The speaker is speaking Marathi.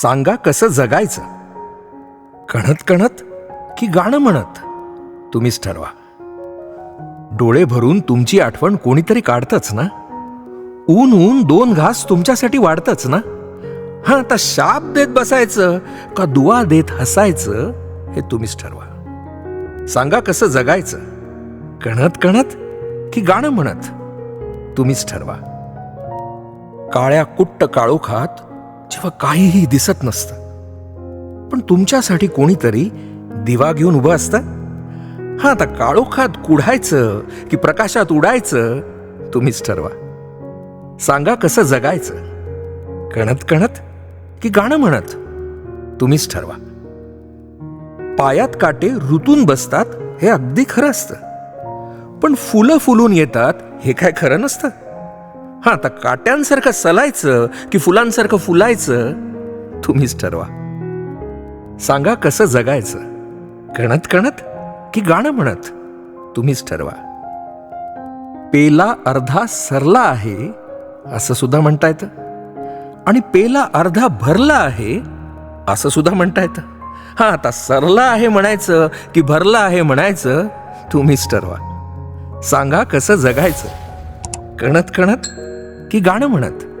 सांगा कसं जगायचं? कणत कणत की गाणं म्हणत? तुम्हीच ठरवा. डोळे भरून तुमची आठवण कोणीतरी काढतच ना? ऊन ऊन दोन घास तुमच्यासाठी वाढतच ना? हा आता शाप देत बसायचं का दुवा देत हसायचं हे तुम्हीच ठरवा. सांगा कसं जगायचं? कणत कणत की गाणं म्हणत? तुम्हीच ठरवा. काळ्या कुट्ट काळोखात जेव्हा काहीही दिसत नसतं. पण तुमच्यासाठी कोणीतरी दिवा घेऊन उभं असतं? हां आता काळोखात कुढायचं की प्रकाशात उडायचं तुम्हीच ठरवा. सांगा कसं जगायचं? कणत कणत की गाणं म्हणत तुम्हीच ठरवा. पायात काटे ऋतून बसतात हे अगदी खरं असतं. पण फुलं फुलून येतात हे काय खरं नसतं? हां आता काट्यांसारखं सलायचं की फुलांसारखं फुलायचं? तुम्हीच ठरवा. सांगा कसं जगायचं? कणत कणत की गाणं म्हणत? तुम्हीच ठरवा. पेला अर्धा सरला आहे असं सुद्धा म्हणता येतं आणि पेला अर्धा भरला आहे असं सुद्धा म्हणता येतं हां आता सरला आहे म्हणायचं की भरला आहे म्हणायचं तुम्हीच ठरवा. सांगा कसं जगायचं? कणत कणत की गाणं म्हणत.